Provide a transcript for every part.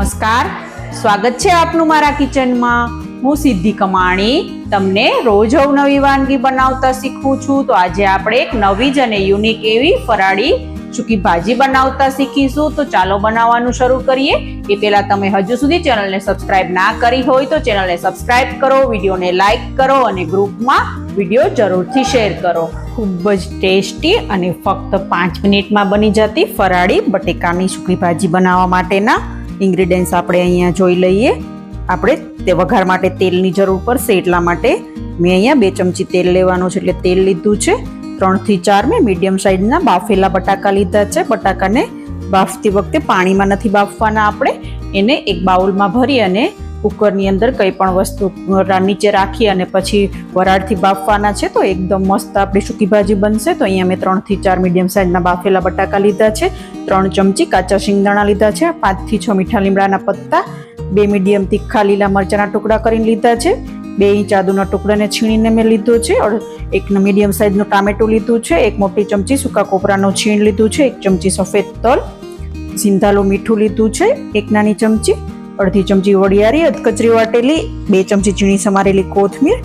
નમસ્કાર. સ્વાગત છે આપનું મારા કિચનમાં. હું સિદ્ધિ કમાણી. તમને રોજ અવનવી વાનગી બનાવતા શીખું છું. તો આજે આપણે એક નવી જ અને યુનિક એવી ફરાળી સૂકી ભાજી બનાવતા શીખીશું. તો ચાલો બનાવવાનું શરૂ કરીએ. એ પહેલાં તમે હજુ સુધી ચેનલને સબસ્ક્રાઇબ ના કરી હોય તો ચેનલને સબસ્ક્રાઇબ કરો, વિડીયોને લાઇક કરો અને ગ્રુપમાં વીડિયો જરૂરથી શેર કરો. ખૂબ જ ટેસ્ટી અને ફક્ત પાંચ મિનિટમાં બની જતી ફરાળી બટેકાની સૂકી ભાજી બનાવવા માટેના ઇન્ગ્રીડિયન્ટ્સ આપણે અહીંયા જોઈ લઈએ. આપણે તે વઘાર માટે તેલની જરૂર પડશે, એટલા માટે મેં અહીંયા બે ચમચી તેલ લેવાનું છે, એટલે તેલ લીધું છે. ત્રણથી ચાર મેં મીડિયમ સાઇઝના બાફેલા બટાકા લીધા છે. બટાકાને બાફતી વખતે પાણીમાં નથી બાફવાના આપણે. એને એક બાઉલમાં ભરી અને કુકરની અંદર કંઈ પણ વસ્તુ નીચે રાખી અને પછી વરાળથી બાફવાના છે, તો એકદમ મસ્ત આપણી સૂકી ભાજી બનશે. તો અહીંયા મેં ત્રણથી ચાર મીડિયમ સાઇઝના બાફેલા બટાકા લીધા છે, ત્રણ ચમચી કાચા શિંગદાણા લીધા છે, પાંચથી છ મીઠા લીમડાના પત્તા, બે મીડિયમ તીખા લીલા મરચાના ટુકડા કરીને લીધા છે, બે ઇંચ આદુના ટુકડાને છીણીને મેં લીધો છે એક મીડિયમ સાઇઝનું ટામેટું લીધું છે, એક મોટી ચમચી સૂકા કોપરાનું છીણ લીધું છે, એક ચમચી સફેદ તલ, સિંધાલું મીઠું લીધું છે, એક નાની ચમચી અડધી ચમચી વડિયારી અધકચરી વાટેલી, બે ચમચી ઝીણી સમારેલી કોથમીર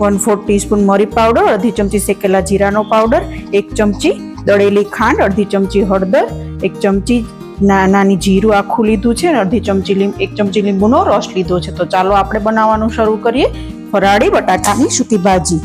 વન ફોર્થ ટીસ્પૂન મરી પાવડર અડધી ચમચી શેકેલા જીરાનો પાવડર એક ચમચી દળેલી ખાંડ, અડધી ચમચી હળદર, એક ચમચી નાની જીરું આખું લીધું છે અને અડધી ચમચી લીંબ એક ચમચી લીંબુનો રસ લીધો છે. તો ચાલો આપણે બનાવવાનું શરૂ કરીએ. ફરાળી બટાટાની સૂકી ભાજી.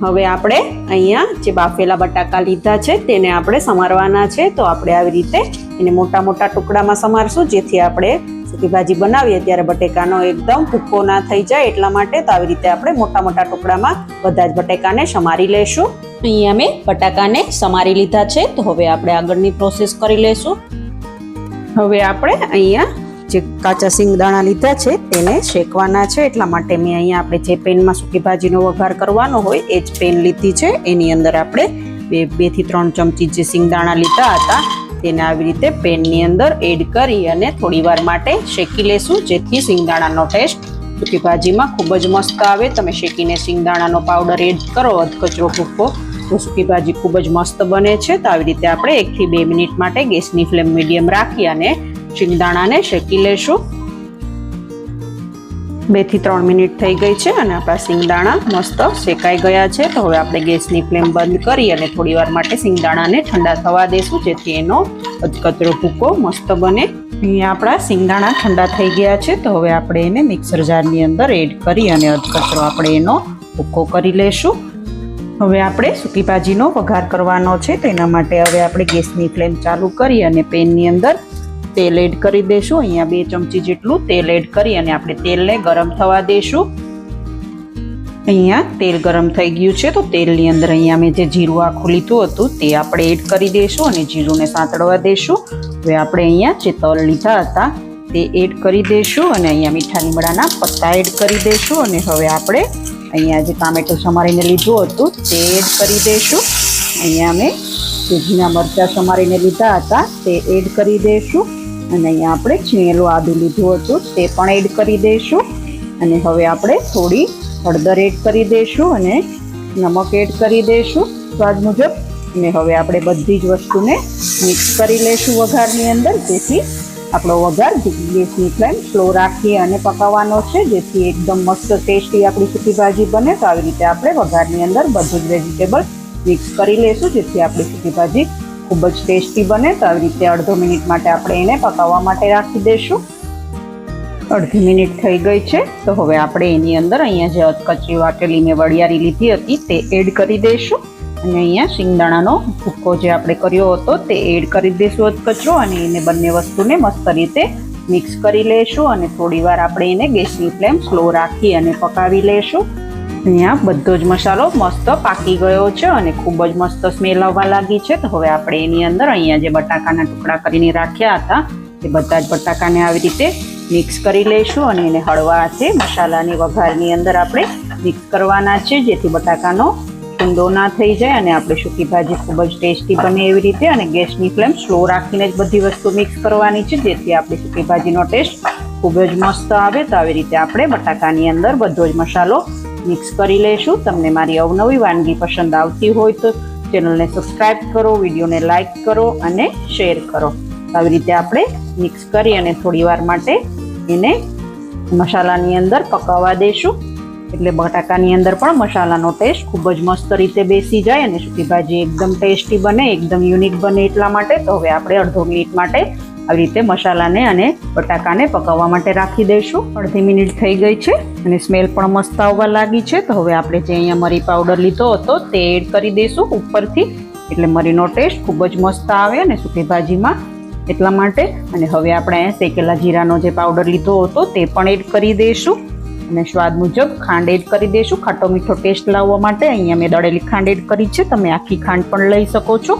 હવે આપણે અહીંયા જે બાફેલા બટાકા લીધા છે તેને આપણે સમારવાના છે. તો આપણે આવી રીતે એને મોટા મોટા ટુકડામાં સમારશું, જેથી આપણે સૂકી ભાજી બનાવીએ ત્યારે બટેકાનો એકદમ ભૂકો ના થઈ જાય એટલા માટે તો આવી રીતે આપણે મોટા મોટા ટુકડામાં બધા જ બટેકાને સમારી લેશું. અહીંયા મેં બટાકાને સમારી લીધા છે, તો હવે આપણે આગળની પ્રોસેસ કરી લેશું. હવે આપણે અહીંયા જે કાચા સિંગદાણા લીધા છે, તેને શેકવાના છે, એટલા માટે મેં અહીંયા આપણે જે પેનમાં સૂકી ભાજીનો વઘાર કરવાનો હોય, એ જ પેન લીધી છે. એની અંદર આપણે બે બેથી ત્રણ ચમચી જે સિંગદાણા લીધા હતા તેને આવી રીતે પેનની અંદર એડ કરી અને થોડીવાર માટે શેકી લેશું, જેથી સિંગદાણાનો ટેસ્ટ સૂકી ભાજીમાં ખૂબ જ મસ્ત આવે. તમે શેકીને સિંગદાણાનો પાવડર એડ કરો, અધકચરો ભૂકો તો સૂકી ભાજી ખૂબ જ મસ્ત બને છે. તો આવી રીતે આપણે એકથી બે મિનિટ માટે ગેસની ફ્લેમ મીડિયમ રાખી અને શિંગદાણાને શેકી લેશું. બેથી ત્રણ મિનિટ થઈ ગઈ છે અને આપણા સિંગદાણા મસ્ત શેકાઈ ગયા છે. તો હવે આપણે ગેસની ફ્લેમ બંધ કરી અને થોડી વાર માટે સિંગદાણાને ઠંડા થવા દેશું, જેથી એનો અધકચરો ભૂકો મસ્ત બને. અહીંયા આપણા સિંગદાણા ઠંડા થઈ ગયા છે. તો હવે આપણે એને મિક્સર જારની અંદર એડ કરી અને અજકચરો આપણે એનો ભૂકો કરી લેશું. હવે આપણે સૂકી ભાજીનો વઘાર કરવાનો છે. તેના માટે હવે આપણે ગેસની ફ્લેમ ચાલુ કરી અને પેનની અંદર તેલ એડ કરી દેશું. અહીંયા બે ચમચી જેટલું તેલ એડ કરી અને આપણે તેલને ગરમ થવા દેશું. અહીંયા તેલ ગરમ થઈ ગયું છે તો તેલની અંદર અહીંયા મેં જે જીરું આખું લીધું હતું તે આપણે એડ કરી દઈશું અને જીરુંને સાંતળવા દેશું. હવે આપણે અહીંયા જે તલ લીધા હતા તે એડ કરી દઈશું અને અહીંયા મીઠા લીમડાના પત્તા એડ કરી દઈશું અને હવે આપણે અહીંયા જે ટામેટું સમારીને લીધું હતું તે એડ કરી દઈશું અહીંયા અમે જે ઝીણા મરચાં સમારીને લીધા હતા તે એડ કરી દઈશું અને અહીંયા આપણે છીણેલું આદું લીધું હતું, તે પણ એડ કરી દઈશું. અને હવે આપણે થોડી હળદર એડ કરી દઈશું અને નમક એડ કરી દઈશું સ્વાદ મુજબ. અને હવે આપણે બધી જ વસ્તુને મિક્સ કરી લઈશું વઘારની અંદર. જેથી આપણો વઘાર ગેસની ફ્લેમ સ્લો રાખી અને પકાવવાનો છે. જેથી એકદમ મસ્ત ટેસ્ટી આપણી સૂકી ભાજી બને. તો આવી રીતે આપણે વઘારની અંદર બધું જ વેજીટેબલ મિક્સ કરી લઈશું. જેથી આપણી સૂકી ભાજી ખૂબ જ ટેસ્ટી બને તો આવી રીતે અડધો મિનિટ માટે આપણે એને પકાવવા માટે રાખી દઈશું. અડધી મિનિટ થઈ ગઈ છે, તો હવે આપણે એની અંદર અહીંયા જે અધકચરી વાટેલી મેં વડિયારી લીધી હતી તે એડ કરી દઈશું. અને અહીંયા શિંગદાણાનો ભૂક્કો જે આપણે કર્યો હતો તે એડ કરી દઈશું અધકચરો અને એને બંને વસ્તુને મસ્ત રીતે મિક્સ કરી લઈશું અને થોડી વાર આપણે એને ગેસની ફ્લેમ સ્લો રાખી અને પકાવી લઈશું અહીંયા બધો જ મસાલો મસ્ત પાકી ગયો છે અને ખૂબ જ મસ્ત સ્મેલ આવવા લાગી છે. તો હવે આપણે એની અંદર અહીંયા જે બટાકાના ટુકડા કરીને રાખ્યા હતા, એ બધા જ બટાકાને આવી રીતે મિક્સ કરી લઈશું અને એને હળવા હાથે મસાલાની વઘારની અંદર આપણે મિક્સ કરવાના છે, જેથી બટાકાનો ઊંડો ના થઈ જાય અને આપણે સૂકી ભાજી ખૂબ જ ટેસ્ટી બને એવી રીતે અને ગેસની ફ્લેમ સ્લો રાખીને જ બધી વસ્તુ મિક્સ કરવાની છે, જેથી આપણી સૂકી ભાજીનો ટેસ્ટ ખૂબ જ મસ્ત આવે. તો આવી રીતે આપણે બટાકાની અંદર બધો જ મસાલો મિક્સ કરી લઈશું તમને મારી અવનવી વાનગી પસંદ આવતી હોય તો ચેનલને સબસ્ક્રાઈબ કરો, વિડીયોને લાઇક કરો અને શેર કરો. આવી રીતે આપણે મિક્સ કરી અને થોડીવાર માટે એને મસાલાની અંદર પકાવવા દેશું. એટલે બટાકાની અંદર પણ મસાલાનો ટેસ્ટ ખૂબ જ મસ્ત રીતે બેસી જાય અને સૂકી ભાજી એકદમ ટેસ્ટી બને, એકદમ યુનિક બને એટલા માટે. તો હવે આપણે અડધો મિનિટ માટે આવી રીતે મસાલાને અને બટાકાને પકાવવા માટે રાખી દઈશું. અડધી મિનિટ થઈ ગઈ છે અને સ્મેલ પણ મસ્ત આવવા લાગી છે. તો હવે આપણે જે અહીંયા મરી પાવડર લીધો હતો તે એડ કરી દઈશું ઉપરથી. એટલે મરીનો ટેસ્ટ ખૂબ જ મસ્ત આવે અને સૂકી ભાજીમાં એટલા માટે. અને હવે આપણે અહીંયા શેકેલા જીરાનો જે પાવડર લીધો હતો તે પણ એડ કરી દઈશું. અને સ્વાદ મુજબ ખાંડ એડ કરી દઈશું. ખાટો મીઠો ટેસ્ટ લાવવા માટે અહીંયા મેં દળેલી ખાંડ એડ કરી છે. તમે આખી ખાંડ પણ લઈ શકો છો.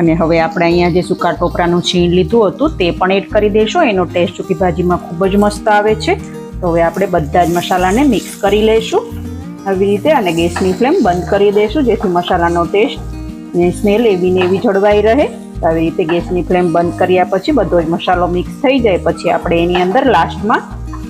અને હવે આપણે અહીંયા જે સૂકા ટોપરાનું છીણ લીધું હતું, તે પણ એડ કરી દઈશું એનો ટેસ્ટ સૂકી ભાજીમાં ખૂબ જ મસ્ત આવે છે. તો હવે આપણે બધા જ મસાલાને મિક્સ કરી લઈશું આવી રીતે અને ગેસની ફ્લેમ બંધ કરી દઈશું જેથી મસાલાનો ટેસ્ટ ને સ્મેલ એવી ને એવી જળવાઈ રહે. આવી રીતે ગેસની ફ્લેમ બંધ કર્યા પછી બધો જ મસાલો મિક્સ થઈ જાય. પછી આપણે એની અંદર લાસ્ટમાં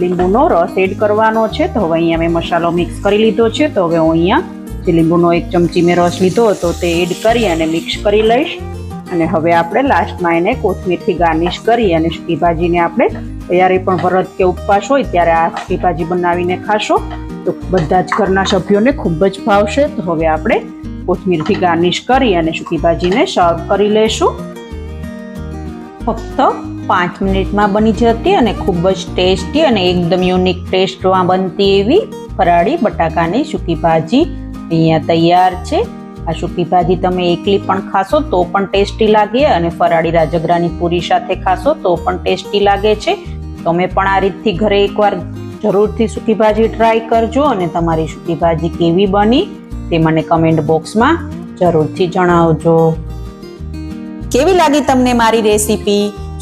લીંબુનો રસ એડ કરવાનો છે. તો હવે અહીંયા મેં મસાલો મિક્સ કરી લીધો છે. તો હવે હું અહીંયા જે લીંબુનો એક ચમચી મેં રસ લીધો હતો, તે એડ કરી અને મિક્સ કરી લઈશ. અને હવે આપણે લાસ્ટમાં એને કોથમીરથી ગાર્નિશ કરી અને સૂકી ભાજીને આપણે જ્યારે પણ વ્રત કે ઉપવાસ હોય ત્યારે આ સૂકી ભાજી બનાવીને ખાશો. તો બધા જ ઘરના સભ્યોને ખૂબ જ ભાવશે. તો હવે આપણે કોથમીરથી ગાર્નિશ કરી અને સૂકી ભાજીને સર્વ કરી લઈશું ફક્ત પાંચ મિનિટમાં બની જતી અને ખૂબ જ ટેસ્ટી અને એકદમ યુનિક ટેસ્ટમાં બનતી એવી ફરાળી બટાકાની સૂકી ભાજી અહીંયા તૈયાર છે. આ સૂકી ભાજી તમે એકલી પણ ખાશો તો પણ ટેસ્ટી લાગે અને ફરાળી રાજગરાની પૂરી સાથે ખાશો તો પણ ટેસ્ટી લાગે છે. તમે પણ આ રીતથી ઘરે એકવાર જરૂરથી સૂકી ભાજી ટ્રાય કરજો અને તમારી સૂકી ભાજી કેવી બની તે મને કમેન્ટ બોક્સમાં જરૂરથી જણાવજો. કેવી લાગી તમને મારી રેસીપી